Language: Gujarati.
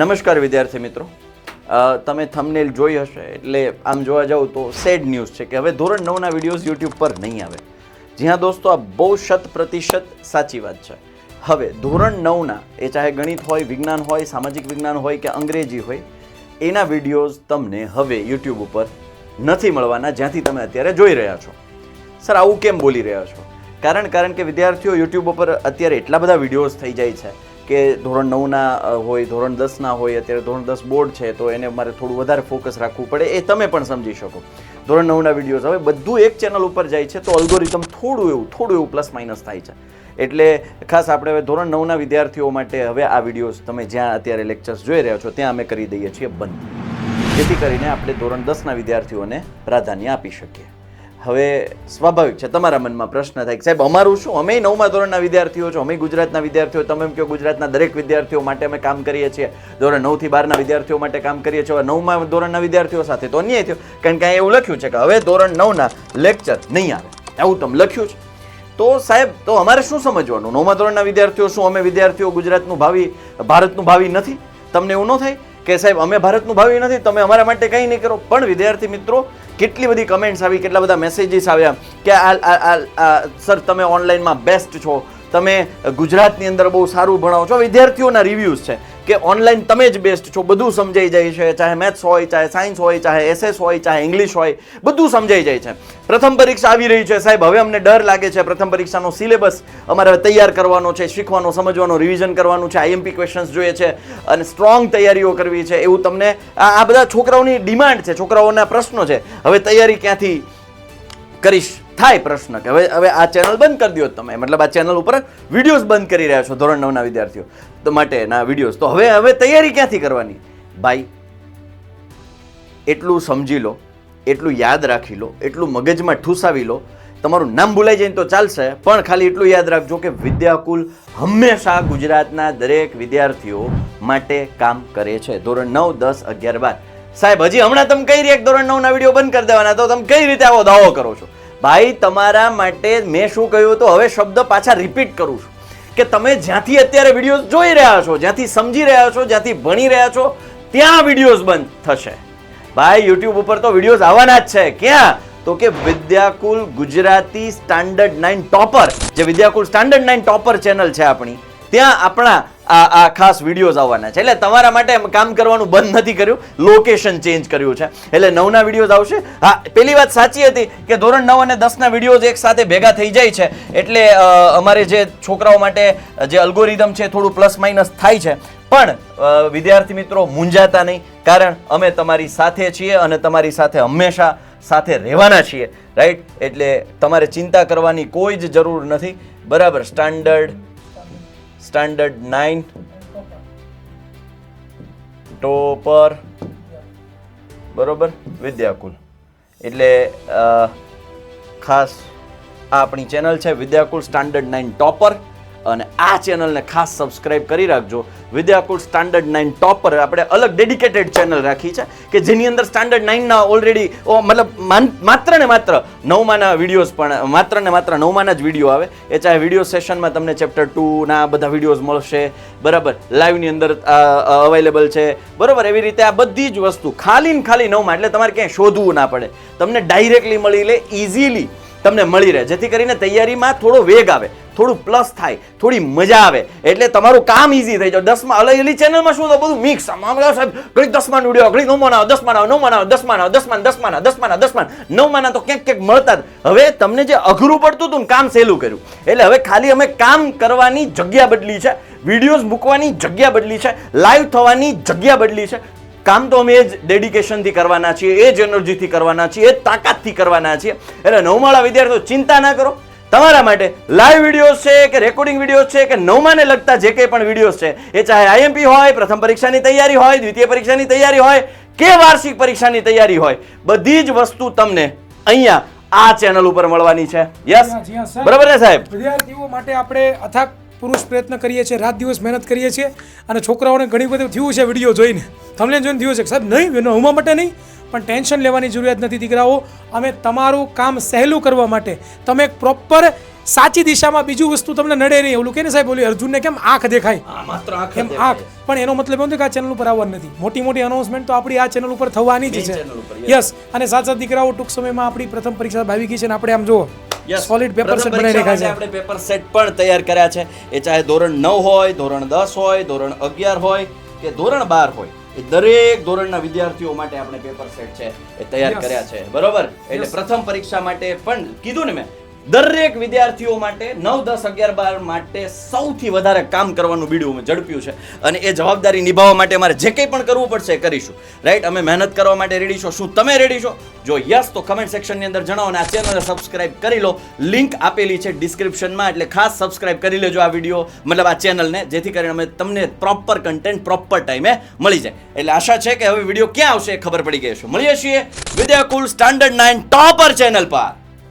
નમસ્કાર વિદ્યાર્થી મિત્રો. તમે થંબનેલ જોઈ હશે, એટલે આમ જોવા જાઓ તો સેડ ન્યૂઝ છે કે હવે ધોરણ નવના વિડીયોઝ યુટ્યુબ પર નહીં આવે. જ્યાં દોસ્તો, આ બહુ શત પ્રતિશત સાચી વાત છે. હવે ધોરણ નવના એ ચાહે ગણિત હોય, વિજ્ઞાન હોય, સામાજિક વિજ્ઞાન હોય કે અંગ્રેજી હોય, એના વિડીયોઝ તમને હવે યુટ્યુબ ઉપર નથી મળવાના જ્યાંથી તમે અત્યારે જોઈ રહ્યા છો. સર, આવું કેમ બોલી રહ્યા છો? કારણ કારણ કે વિદ્યાર્થીઓ યુટ્યુબ ઉપર અત્યારે એટલા બધા વિડીયોઝ થઈ જાય છે કે ધોરણ નવના હોય, ધોરણ દસના હોય, અત્યારે ધોરણ દસ બોર્ડ છે, તો એને મારે થોડું વધારે ફોકસ રાખવું પડે. એ તમે પણ સમજી શકો. ધોરણ નવના વિડીયોઝ હવે બધું એક ચેનલ ઉપર જાય છે, તો અલ્ગોરિધમ થોડું એવું થોડું એવું પ્લસ માઇનસ થાય છે. એટલે ખાસ આપણે હવે ધોરણ નવના વિદ્યાર્થીઓ માટે હવે આ વિડીયોઝ તમે જ્યાં અત્યારે લેક્ચર્સ જોઈ રહ્યા છો, ત્યાં અમે કરી દઈએ છીએ બંધ. જેથી કરીને આપણે ધોરણ દસના વિદ્યાર્થીઓને પ્રાધાન્ય આપી શકીએ. હવે સ્વાભાવિક છે, તમારા મનમાં પ્રશ્ન થાય કે સાહેબ, અમારું શું? અમે નવમા ધોરણના વિદ્યાર્થીઓ છો, અમે ગુજરાતના વિદ્યાર્થીઓ, તમે એમ કહો ગુજરાતના દરેક વિદ્યાર્થીઓ માટે અમે કામ કરીએ છીએ. ધોરણ નવથી બારના વિદ્યાર્થીઓ માટે કામ કરીએ છીએ નવમા ધોરણના વિદ્યાર્થીઓ સાથે તો અન્યાય થયો. કારણ કે અહીંયા એવું લખ્યું છે કે હવે ધોરણ નવના લેક્ચર નહીં આવે. એવું તમે લખ્યું છે. તો સાહેબ, તો અમારે શું સમજવાનું? નવમા ધોરણના વિદ્યાર્થીઓ શું? અમે વિદ્યાર્થીઓ ગુજરાતનું ભાવિ, ભારતનું ભાવિ નથી? તમને એવું ન થાય? કે સાહેબ, અમે ભારતનું ભાવિ નથી, તમે અમારા માટે કંઈ નહીં કરો. પણ વિદ્યાર્થી મિત્રો, કેટલી બધી કમેન્ટ્સ આવી, કેટલા બધા મેસેજીસ આવ્યા કે આ સર તમે ઓનલાઈનમાં બેસ્ટ છો. તમે ગુજરાતની અંદર બહુ સારું ભણાવો છો. વિદ્યાર્થીઓના રિવ્યૂઝ છે. કે ઓનલાઈન તમે જ બેસ્ટ છો. બધું સમજાઈ જાય છે. ચાહે મેથ્સ હોય, ચાહે સાયન્સ હોય, ચાહે એસએસ હોય, ચાહે ઇંગ્લિશ હોય, બધું સમજાઈ જાય છે. પ્રથમ પરીક્ષા આવી રહી છે સાહેબ. હવે અમને ડર લાગે છે. પ્રથમ પરીક્ષાનો સિલેબસ અમારે તૈયાર કરવાનો છે, શીખવાનો, સમજવાનો રિવિઝન કરવાનું છે આઈએમપી ક્વેશ્ચન્સ જોઈએ છે અને સ્ટ્રોંગ તૈયારીઓ કરવી છે. એવું તમને આ બધા છોકરાઓની ડિમાન્ડ છે, છોકરાઓના પ્રશ્નો છે. હવે તૈયારી ક્યાંથી કરીશ? થાય પ્રશ્ન કે હવે હવે આ ચેનલ બંધ કરી દો તમે. મતલબ આ ચેનલ ઉપર વિડીયોઝ બંધ કરી રહ્યા છો ધોરણ નવના વિદ્યાર્થીઓ. તો માટેના વિડીયોઝ તો હવે હવે તૈયારી ક્યાંથી કરવાની? ભાઈ, એટલું સમજી લો, એટલું યાદ રાખી લો, એટલું મગજમાં ઠૂસાવી લો. તમારું નામ ભૂલાઈ જાય તો ચાલશે, પણ ખાલી એટલું યાદ રાખજો કે વિદ્યાકુલ હંમેશા ગુજરાતના દરેક વિદ્યાર્થીઓ માટે કામ કરે છે. ધોરણ નવ, દસ, અગિયાર, બાર. સાહેબ, હજી હમણાં તમે કઈ રીતે ધોરણ નવના વીડિયો બંધ કરી દેવાના? તો તમે કઈ રીતે આવો દાવો કરો છો? ભાઈ, તમારા માટે મેં શું કહ્યું તો હવે શબ્દ પાછા રિપીટ કરું છું. કે તમે જ્યાંથી અત્યારે વિડીયોઝ જોઈ રહ્યા છો, જ્યાંથી સમજી રહ્યા છો, જ્યાંથી ભણી રહ્યા છો, ત્યાં વિડીયોઝ બંધ થશે. ભાઈ યુટ્યુબ ઉપર તો વિડીયોઝ આવવાના જ છે. ક્યાં? તો કે Vidyakul Gujarati standard nine topper જે Vidyakul standard nine topper channel છે આપણી, ત્યાં આપણા આ આ ખાસ વિડીયોઝ આવવાના છે. એટલે તમારા માટે કામ કરવાનું બંધ નથી કર્યું. લોકેશન ચેન્જ કર્યું છે. એટલે નવના વિડીયોઝ આવશે. હા, પેલી વાત સાચી હતી કે ધોરણ નવ અને દસના વિડીયોઝ એક સાથે ભેગા થઈ જાય છે. એટલે અમારે જે છોકરાઓ માટે જે અલ્ગોરિધમ છે, થોડું પ્લસ માઇનસ થાય છે. પણ વિદ્યાર્થી મિત્રો, મૂંઝાતા નહીં. કારણ અમે તમારી સાથે છીએ અને તમારી સાથે હંમેશા સાથે રહેવાના છીએ. રાઈટ એટલે તમારે ચિંતા કરવાની કોઈ જ જરૂર નથી. બરાબર? Standard standard nine. ટોપર. બરોબર? વિદ્યાકુલ. એટલે ખાસ આ આપણી ચેનલ છે વિદ્યાકુલ સ્ટાન્ડર્ડ નાઇન ટોપર. અને આ ચેનલને ખાસ સબસ્ક્રાઇબ કરી રાખજો. વિદ્યાકુળ સ્ટાન્ડર્ડ નાઇન ટોપર આપણે અલગ ડેડિકેટેડ ચેનલ રાખી છે કે જેની અંદર સ્ટાન્ડર્ડ નાઇનના ઓલરેડી મતલબ માત્ર ને માત્ર નવમાના વિડીયોઝ પણ, માત્ર ને માત્ર નવમાના જ વીડિયો આવે. એ ચાહે વીડિયો સેશનમાં તમને ચેપ્ટર ટુના બધા વિડીયોઝ મળશે. બરાબર? લાઈવની અંદર અવેલેબલ છે. બરાબર? એવી રીતે આ બધી જ વસ્તુ ખાલી ને ખાલી નવમાં, એટલે તમારે ક્યાંય શોધવું ના પડે. તમને ડાયરેક્ટલી મળી લે ઇઝીલી તમને મળી રહે. જેથી કરીને તૈયારીમાં થોડો વેગ આવે. થોડું પ્લસ થાય, થોડી મજા આવે. એટલે તમારું કામ ઈઝી થઈ જાય. દસમાં અલગ અલગ ચેનલમાં શું બધું મિક્સ સાહેબ, ઘણી દસમાન ઉડ્યો ઘણી નવમાં આવો, દસમાન આવો નવમાં આવો, દસમાન આવો, દસમાન દસમાન આવો દસમાન આવો, દસમાન નવમાં તો ક્યાંક ક્યાંક મળતા જ. હવે તમને જે અઘરું પડતું હતું ને કામ સહેલું કર્યું. એટલે હવે ખાલી અમે કામ કરવાની જગ્યા બદલી છે વિડીયોઝ મૂકવાની જગ્યા બદલી છે લાઈવ થવાની જગ્યા બદલી છે. કામ તો અમે એ જ ડેડિકેશનથી કરવાના છીએ, એ જ એનર્જીથી કરવાના છીએ, એ જ તાકાતથી કરવાના છીએ. એટલે નવમાળા વિદ્યાર્થીઓ, ચિંતા ના કરો. તમારા માટે લાઈવ વિડીયોઝ છે કે રેકોર્ડિંગ વિડીયોઝ છે કે નવમાને લગતા જે કંઈ પણ વિડીયોઝ છે એ ચાહે આઈએમપી હોય પ્રથમ પરીક્ષાની તૈયારી હોય દ્વિતીય પરીક્ષાની તૈયારી હોય કે વાર્ષિક પરીક્ષાની તૈયારી હોય બધી જ વસ્તુ તમને અહીંયા આ ચેનલ ઉપર મળવાની છે. યસ. બરાબર ને સાહેબ? વિદ્યાર્થીઓ માટે આપણે અથાક પુરુષ પ્રયત્ન કરીએ છીએ રાત દિવસ મહેનત કરીએ છીએ અને છોકરાઓને ઘણી બધી થયું છે વીડિયો જોઈને. તમને જોઈને થયું છે સાહેબ નહીં એનો માટે નહીં. પણ ટેન્શન લેવાની જરૂરિયાત નથી દીકરાઓ. અમે તમારું કામ સહેલું કરવા માટે તમે એક પ્રોપર સાચી દિશામાં બીજું વસ્તુ તમને નડે નહીં. એવું કે ને સાહેબ બોલ્યું અર્જુનને કેમ આંખ દેખાય? માત્ર આંખ એમ. આંખ? પણ એનો મતલબ એમ કે આ ચેનલ ઉપર આવવાનું નથી. મોટી મોટી અનાઉન્સમેન્ટ તો આપણી આ ચેનલ ઉપર થવાની જ છે. યસ અને સાત સાત દીકરાઓ ટૂંક સમયમાં આપણી પ્રથમ પરીક્ષા ભાવી ગઈ છે અને આપણે આમ જુઓ. સોલિડ પેપર સેટ બનાવી રાખ્યા છે આપણે પેપર સેટ પણ તૈયાર કર્યા છે. એ ચાહે ધોરણ નવ હોય ધોરણ દસ હોય ધોરણ અગિયાર હોય કે ધોરણ બાર હોય. એ દરેક ધોરણના વિદ્યાર્થીઓ માટે આપણે પેપર સેટ છે એ તૈયાર કર્યા છે. બરોબર? એટલે પ્રથમ પરીક્ષા માટે પણ કીધું ને મેં દરેક વિદ્યાર્થીઓ માટે નવ, દસ, અગિયાર, બાર માટે સૌથી વધારે કામ કરવાનું બીડું અમે ઝડપ્યું છે. અને એ જવાબદારી નિભાવવા માટે મારે જે કંઈ પણ કરવું પડશે કરીશું. રાઈટ અમે મહેનત કરવા માટે રેડી છો? શું તમે રેડી છો? જો યસ તો કમેન્ટ સેક્શનની અંદર જણાવો અને આ ચેનલને સબસ્ક્રાઇબ કરી લો. લિંક આપેલી છે ડિસ્ક્રિપ્શનમાં એટલે ખાસ સબસ્ક્રાઇબ કરી લેજો આ વીડિયો મતલબ આ ચેનલને જેથી કરીને અમે તમને પ્રોપર કન્ટેન્ટ પ્રોપર ટાઈમે મળી જાય. એટલે આશા છે કે હવે વીડિયો ક્યાં આવશે એ ખબર પડી ગઈ છે મળીએ છીએ Vidyakul standard nine topper channel પર.